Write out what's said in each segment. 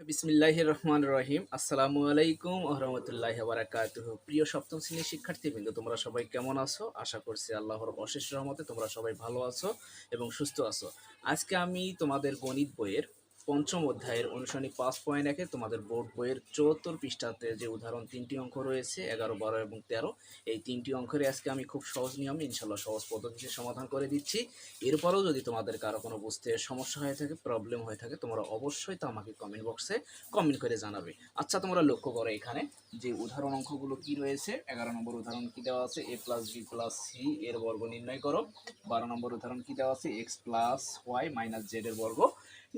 বিসমিল্লাহ রহমান রহিম আসসালামু আলাইকুম রহমতুল্লাহ বারাকাত প্রিয় সপ্তম শ্রেণির শিক্ষার্থীবৃন্দ, তোমরা সবাই কেমন আছো? আশা করছি আল্লাহর অশেষ রহমতে তোমরা সবাই ভালো আছো এবং সুস্থ আছো। আজকে আমি তোমাদের গণিত বইয়ের পঞ্চম অধ্যায়ের অনুশীলনী পাঁচ পয়েন্ট একে তোমাদের বোর্ড বইয়ের চুয়াত্তর পৃষ্ঠাতে যে উদাহরণ তিনটি অঙ্ক রয়েছে, এগারো, বারো এবং তেরো, এই তিনটি অঙ্কের আজকে আমি খুব সহজ নিয়মে ইনশাল্লাহ সহজ পদ্ধতিতে সমাধান করে দিচ্ছি। এরপরেও যদি তোমাদের কারও কোনো বুঝতে সমস্যা হয়ে থাকে প্রবলেম হয়ে থাকে, তোমরা অবশ্যই তা আমাকে কমেন্ট বক্সে কমেন্ট করে জানাবে। আচ্ছা তোমরা লক্ষ্য করো এখানে যে উদাহরণ অঙ্কগুলো কি রয়েছে, এগারো নম্বর উদাহরণ কি দেওয়া আছে A plus B plus C এর বর্গ নির্ণয় করো। বারো নম্বর উদাহরণ কি দেওয়া আছে X plus Y minus Z এর বর্গ।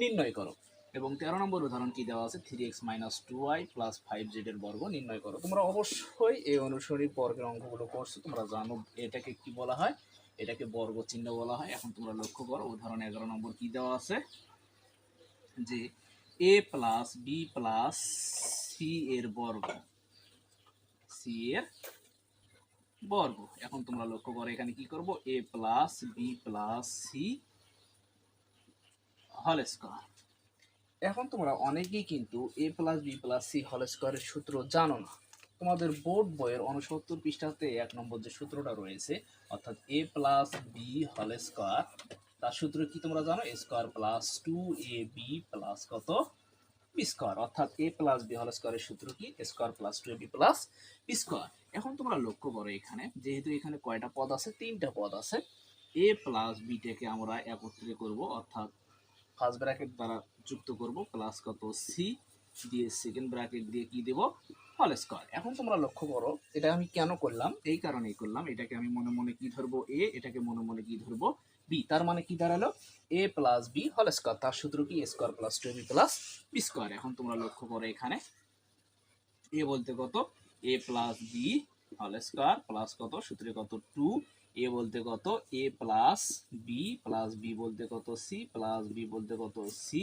নির্ণয় করো। এবং তেরো নম্বর উদাহরণ কি দেওয়া আছে? Three X minus two Y plus five Z এর বর্গ নির্ণয় করো। তোমরা অবশ্যই এই অনুসরী বর্গের অঙ্কগুলো করছ, তোমরা জানো এটাকে কি বলা হয়? এটাকে বর্গ চিহ্ন বলা হয়। এখন তোমরা লক্ষ্য করো, উদাহরণ এগারো নম্বর কি দেওয়া আছে? যে A plus B plus C এর বর্গ সি এর বর্গ। এখন তোমরা লক্ষ্য করো, এখানে কি করব? A plus B plus C হল স্কোয়ার এখন তোমরা অনেকেই কিন্তু A plus B plus C হল স্কোয়ারের সূত্র জানো না। তোমাদের বোর্ড বইয়ের উনসত্তর পৃষ্ঠাতে এক নম্বর যে সূত্রটা রয়েছে, অর্থাৎ এ প্লাস বি হল স্কোয়ার তার সূত্র কি তোমরা জানো? Square plus two A B plus কত? বি স্কোয়ার অর্থাৎ এ প্লাস বি হল স্কোয়ারের সূত্র কি? Square plus two A B plus B square এখন তোমরা লক্ষ্য করো এখানে, যেহেতু এখানে কয়টা পদ আছে? তিনটা পদ আছে। এ প্লাস বিটাকে আমরা একত্রে করব, অর্থাৎ ফার্স্ট ব্র্যাকেট দ্বারা যুক্ত করব প্লাস কত? সি দিয়ে সেকেন্ড ব্র্যাকেট দিয়ে কি দেব? হল স্কোয়ার এখন তোমরা লক্ষ্য করো, এটা আমি কেন করলাম? এই কারণেই করলাম। এটাকে আমি মনে মনে কি ধরবো? এ এটাকে মনে মনে কি ধরবো? বি তার মানে কি দাঁড়াল? এ প্লাস বি হল স্কোয়ার তার সূত্র কি? A square plus two B plus B square এখন তোমরা লক্ষ্য করো এখানে। এ বলতে কত? এ প্লাস বি হল স্কোয়ার প্লাস কত? সূত্রে কত? টু এ বলতে কত? A plus B plus B বলতে কত? সি প্লাস বি বলতে কত? সি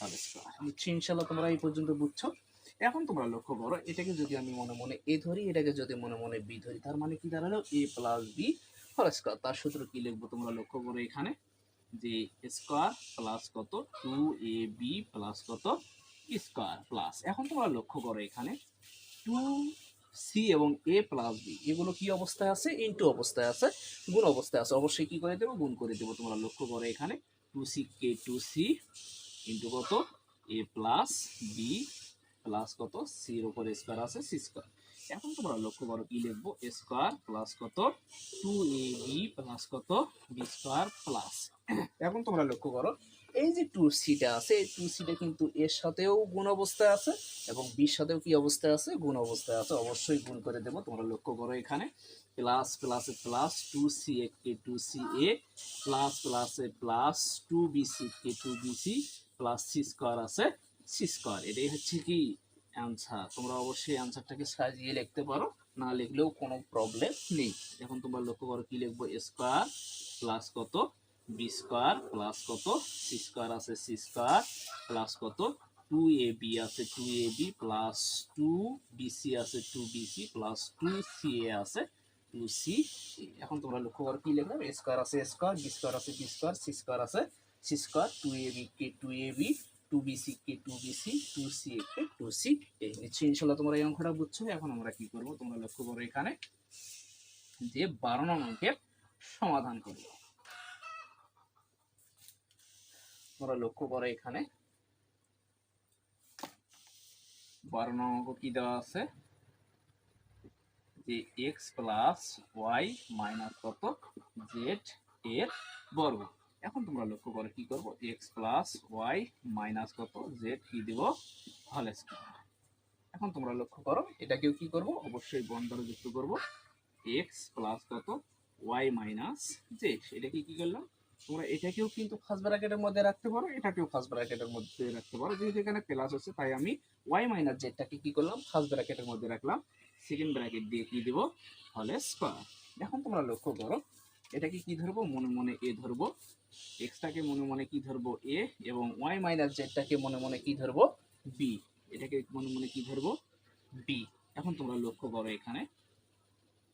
হল স্কোয়ার বুঝছি ইনশাল্লাহ তোমরা এই পর্যন্ত বুঝছ। এখন তোমরা লক্ষ্য করো, এটাকে যদি আমি মনে মনে এ ধরি, এটাকে যদি মনে মনে বি ধরি, তার মানে কি দাঁড়াল? এ প্লাস বি হল স্কোয়ার তার সূত্র কি লিখব তোমরা লক্ষ্য করো এখানে? যে স্কোয়ার প্লাস কত? টু এ বি প্লাস কত? স্কোয়ার প্লাস এখন তোমরা লক্ষ্য করো এখানে। টু সি এবং এ প্লাস বি এগুলো কি অবস্থায় আছে? ইনটু অবস্থায় আছে, গুণ অবস্থায় আছে। অবশ্যই কি করে দেবো? গুণ করে দেবো। তোমরা লক্ষ্য করো এখানে টু সি কে টু সি ইন্টু কত? এ প্লাস বি প্লাস কত? সির উপরে স্কোয়ার আছে সি স্কোয়ার এখন তোমরা লক্ষ্য করো, কি লিখব? স্কোয়ার প্লাস কত? টু এ বি প্লাস কত? বি স্কোয়ার প্লাস এখন তোমরা লক্ষ্য করো এই যে টু সিটা আছে, এই টু সিটা কিন্তু এর সাথেও গুণ অবস্থায় আছে এবং বির সাথেও কি অবস্থায় আছে? গুণ অবস্থায় আছে। অবশ্যই গুণ করে দেবো, তোমরা লক্ষ্য করো এখানে। প্লাস প্লাসে প্লাস টু সি এ কে টু সি এ প্লাস প্লাসে প্লাস টু বি সি কে two B C plus C square আছে সি স্কোয়ার এটাই হচ্ছে কি অ্যান্সার তোমরা অবশ্যই অ্যান্সারটাকে সাজিয়ে লিখতে পারো, না লিখলেও কোনো প্রবলেম নেই। এখন তোমরা লক্ষ্য করো কি লিখব? স্কোয়ার প্লাস কত? বি স্কোয়ার প্লাস কত? সি স্কোয়ার আছে সি স্কোয়ার প্লাস কত? টু এ বি আছে two A B plus two BC আছে two BC plus two C A আছে টু সি এখন তোমরা লক্ষ্য করো কি লিখলাম? এ স্কোয়ার আছে স্কোয়ার বি স্কোয়ার আছে বি স্কোয়ার সি স্কোয়ার আছে C square two A B K two A B two BC K two BC two C A K two C এই নিশ্চয়ই ইনশাল্লাহ তোমরা এই অঙ্কটা বুঝছ। এখন আমরা কি করব? তোমরা লক্ষ্য করো এখানে যে বারো নং অঙ্কের সমাধান করব। তোমরা লক্ষ্য করো এখানে। বারো নং অঙ্ক কি দেওয়া আছে? যে এক্স প্লাস ওয়াই মাইনাস কত? জেড এর বর্গ। এখন তোমরা লক্ষ্য করো কি করব? এক্স প্লাস ওয়াই মাইনাস কত? জেড কি দেব? হল এখন তোমরা লক্ষ্য করো, এটাকেও কি করব? অবশ্যই বন দ্বারা যুক্ত করব। এক্স প্লাস কত? ওয়াই মাইনাস জেড এটাকে কি করলাম? তোমরা এটাকেও কিন্তু ফার্স্ট ব্র্যাকেটের মধ্যে রাখতে পারো, এটাকেও ফার্স্ট ব্র্যাকেটের মধ্যে রাখতে পারো। যেহেতু এখানে প্লাস আছে, তাই আমি ওয়াই মাইনাস জেডটাকে কি করলাম? ফার্স্ট ব্র্যাকেটের মধ্যে রাখলাম। সেকেন্ড ব্র্যাকেট দিয়ে কি দেবো? হলে স্কোয়ার এখন তোমরা লক্ষ্য করো, এটাকে কি ধরবো? মনে মনে এ ধরবো। এক্সটাকে মনে মনে কি ধরবো? এ এবং ওয়াই মাইনাস জেডটাকে মনে মনে কি ধরবো? বি এটাকে মনে মনে কি ধরবো? বি এখন তোমরা লক্ষ্য করো এখানে।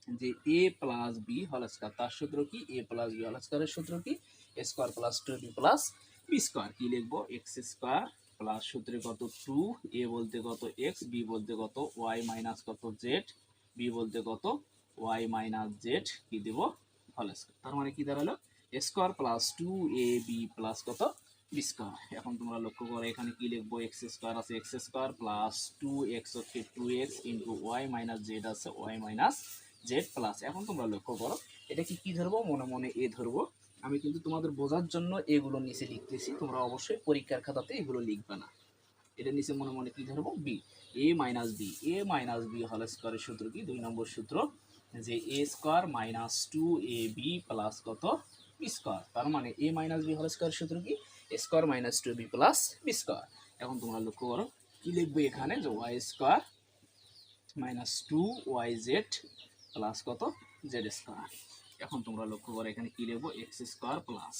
যে এ প্লাস বি হল স্কোয়ার তার সূত্র কি? এ প্লাস বি হল স্কোয়ারের সূত্র কি? Square plus two B plus B square কি লিখব? এক্স স্কোয়ার প্লাস সূত্রে কত টু এ বলতে কত এক্স বি বলতে কত ওয়াই মাইনাস কত জেড বি বলতে কত ওয়াই মাইনাস জেড কি দেব? হল স্কোয়ার তার মানে কি দাঁড়াল? Square plus two A B plus কত? বি স্কোয়ার এখন তোমরা লক্ষ্য করো, এখানে কি লিখব? এক্স স্কোয়ার আছে X square plus two X হচ্ছে two X into Y minus Z আছে ওয়াই মাইনাস জেড প্লাস এখন তোমরা লক্ষ্য করো এটা কি কি ধরবো? মনে মনে এ ধরবো। আমি কিন্তু তোমাদের বোঝার জন্য এগুলো নিচে লিখতেছি। তোমরা অবশ্যই পরীক্ষার খাতাতে এগুলো লিখবে না। এটা নিচে মনে মনে কি ধরবো? B A minus B A minus B হল স্কোয়ারের সূত্র কি? দুই নম্বর সূত্র। যে A square minus two A B plus কত? বি স্কোয়ার তার মানে এ মাইনাস বি হল স্কোয়ারের সূত্র কি? Square minus two B plus B square এখন তোমরা লক্ষ্য করো, কি লিখবে এখানে? যে Y square minus two Y Z plus কত? Z square. এখন তোমরা লক্ষ্য করো এখানে কি লিখব? এক্স স্কোয়ার প্লাস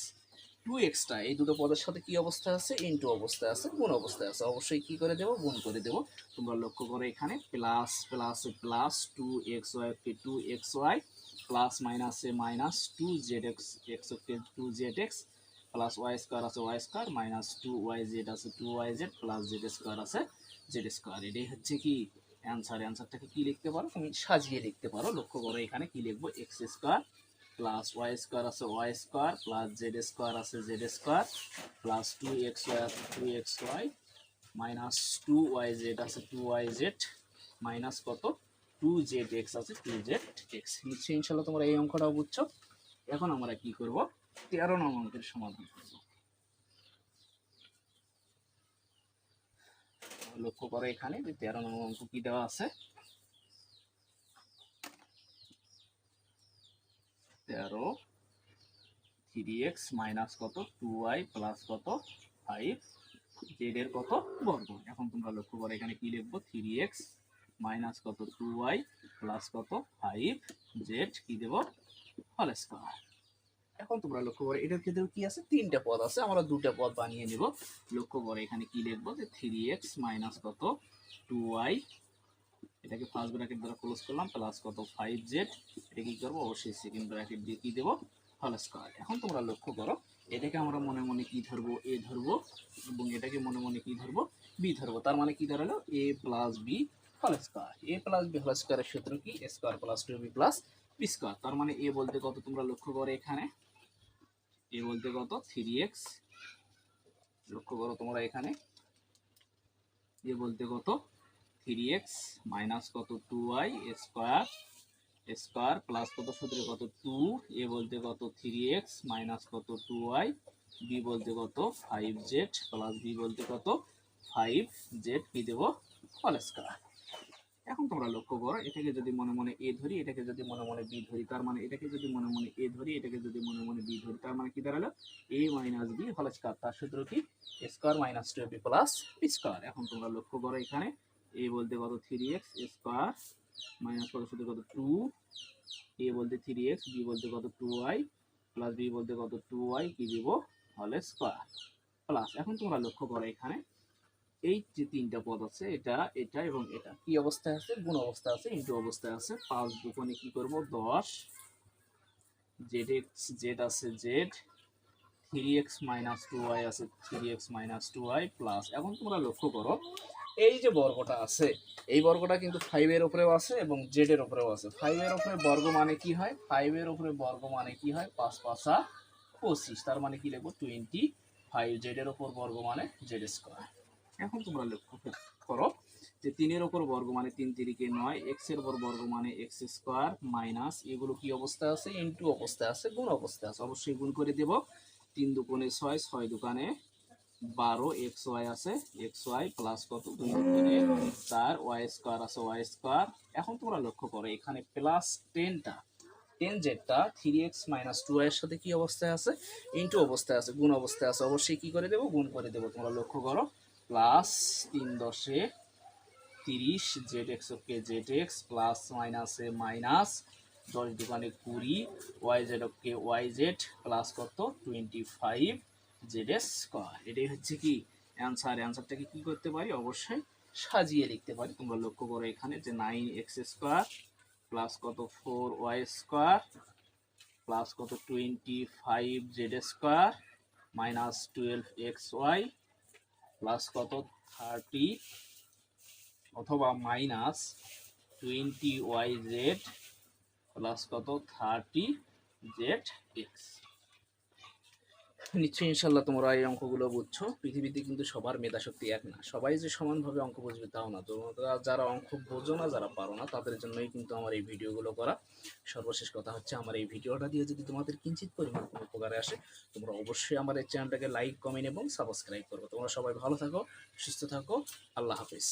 টু এক্সটা এই দুটো পদের সাথে কি অবস্থা আছে? ইনটু অবস্থায় আছে, গুণ অবস্থায় আছে। অবশ্যই কি করে দেবো? গুণ করে দেবো। তোমরা লক্ষ্য করো এখানে plus plus plus two x y two x y plus মাইনাসে minus two z x x two z x plus y square আছে y square minus two y z আছে two y z plus z square আছে Z square. এটাই হচ্ছে কি? Answer অ্যান্সারটাকে কি লিখতে পারো? তুমি সাজিয়ে লিখতে পারো। লক্ষ্য করো, এখানে কি লিখব? X square plus y square আছে y square plus z square আছে z square plus two x y আছে two x y minus two y z আছে টু ওয়াই জেড মাইনাস কত? টু জেড এক্স আছে টু জেড এক্স নিশ্চয়ই ইনশাল্লাহ তোমরা এই অঙ্কটাও বুঝছ। এখন আমরা কি করব? তেরো নং অঙ্কের সমাধান করব। লক্ষ্য করো এখানে, যে তেরো নম্বর অঙ্ক কি দেওয়া আছে। তেরো থ্রি এক্স মাইনাস কত? টু ওয়াই প্লাস কত? ফাইভ জেড এর কত? বর্গ। এখন তোমরা লক্ষ্য করো এখানে কি লিখব? থ্রি এক্স মাইনাস কত? টু ওয়াই প্লাস কত? ফাইভ জেড কি দেবো? হল স্কোয়ার এখন তোমরা লক্ষ্য করো, এটার ক্ষেত্রে কি আছে? তিনটা পদ আছে, আমরা দুটো পদ বানিয়ে নেব। লক্ষ্য করো, এখানে কি লিখব যে থ্রি এক্স মাইনাস কত? টু ওয়াই এটাকে ফার্স্ট ব্র্যাকেট দ্বারা ক্লোজ করলাম প্লাস কত? ফাইভ জেড এটা কি করব? অবশ্যই সেকেন্ড ব্র্যাকেট দিয়ে কি দেবো? হল স্কোয়ার এখন তোমরা লক্ষ্য করো, এটাকে আমরা মনে মনে কি ধরবো? এ ধরবো, এবং এটাকে মনে মনে কি ধরবো? বি ধরবো। তার মানে কি দাঁড়াল? এ প্লাস বি হল স্কোয়ার এ প্লাস বি হল স্কোয়ারের সূত্র কি? Square plus two b plus b square তার মানে এ বলতে কত তোমরা লক্ষ্য করো এখানে? এ বলতে কত? থ্রি এক্স লক্ষ্য করো তোমরা এখানে। এ বলতে কত? থ্রি এক্স মাইনাস কত? Two y square square plus কত? সূত্রে কত? টু এ বলতে কত? থ্রি এক্স মাইনাস কত? টু ওয়াই বি বলতে কত? ফাইভ জেড প্লাস বি বলতে কত? ফাইভ জেড কি দেবো? হল স্কোয়ার এখন তোমরা লক্ষ্য করো, এটাকে যদি মনে মনে এ ধরি, এটাকে যদি মনে মনে বি ধরি, তার মানে এটাকে যদি মনে মনে এ ধরি, এটাকে যদি মনে মনে বি ধরি, তার মানে কি দাঁড়াল? এ মাইনাস বি হল স্কোয়ার তার সূত্র কি? Square minus two b plus square এখন তোমরা লক্ষ্য করো এখানে, এ বলতে কত? থ্রি এক্স স্কোয়ার মাইনাস কত? সূত্র কত? টু এ বলতে থ্রি এক্স বি বলতে কত? টু ওয়াই প্লাস বি বলতে কত? টু ওয়াই কি দিব? হলে স্কোয়ার প্লাস এখন তোমরা লক্ষ্য করো এখানে এই যে তিনটা পদ আছে, এটা এটা এবং এটা। কি অবস্থায় আছে? গুণ অবস্থায় আছে, ইন্টু অবস্থায় আছে। পাঁচ দুকোণে কি করব? দশ। জেড এক্স জেড আছে z three x minus two y আছে three x minus two y plus এখন তোমরা লক্ষ্য করো, এই যে বর্গটা আছে, এই বর্গটা কিন্তু ফাইভের উপরেও আছে এবং জেডের উপরেও আছে। ফাইভের উপরে বর্গ মানে কি হয়? ফাইভের উপরে বর্গ মানে কি হয়? পাঁচ পাঁচা পঁচিশ। তার মানে কি লিখব? টোয়েন্টি ফাইভ জেডের ওপর বর্গ মানে জেড স্কোয়ার এখন তোমরা লক্ষ্য করো যে তিনের ওপর বর্গ মানে তিন তিরিকে নয় এক্সের উপর বর্গ মানে এক্স স্কোয়ার মাইনাস এগুলো কি অবস্থায় আছে? ইনটু অবস্থায় আছে, গুণ অবস্থায় আছে। অবশ্যই গুণ করে দেব। তিন দুকোণে ছয় ছয় দোকানে বারো এক্স ওয়াই আছে এক্স ওয়াই প্লাস কত? দুই দুকোণে চার ওয়াই স্কোয়ার আছে ওয়াই স্কোয়ার। এখন তোমরা লক্ষ্য করো, এখানে প্লাস টেনটা টেন জেডটা থ্রি এক্স মাইনাস টু এর সাথে কি অবস্থায় আছে? ইনটু অবস্থায় আছে, গুণ অবস্থায় আছে। অবশ্যই কি করে দেবো? গুণ করে দেবো। তোমরা লক্ষ্য করো প্লাস তিন দশে তিরিশ z x okay z x plus মাইনাসে মাইনাস দশ দোকানে কুড়ি y z okay y z plus কত? Twenty five z s square এটাই হচ্ছে কি? অ্যান্সার অ্যান্সারটাকে কি করতে পারি? অবশ্যই সাজিয়ে লিখতে পারি। তোমরা লক্ষ্য করো এখানে যে নাইন এক্স স্কোয়ার প্লাস কত? ফোর ওয়াই স্কোয়ার প্লাস কত? Twenty five z square minus twelve x y plus কত? থার্টি অথবা minus twenty y z plus কত? থার্টি জেড এক্স নিশ্চয়ই ইনশাল্লাহ তোমরা এই অঙ্কগুলো বুঝছ। পৃথিবীতে কিন্তু সবার মেধাশক্তি এক না। সবাই যে সমানভাবে অঙ্ক বুঝবে তাও না। তোমরা যারা অঙ্ক বোঝো না, যারা পারো না, তাদের জন্যই কিন্তু আমার এই ভিডিওগুলো করা। সর্বশেষ কথা হচ্ছে, আমার এই ভিডিওটা দিয়ে যদি তোমাদের কিঞ্চিত পরিমাণ কোনো উপকারে আসে, তোমরা অবশ্যই আমার এই চ্যানেলটাকে লাইক, কমেন্ট এবং সাবস্ক্রাইব করব। তোমরা সবাই ভালো থাকো, সুস্থ থাকো। আল্লাহ হাফিজ।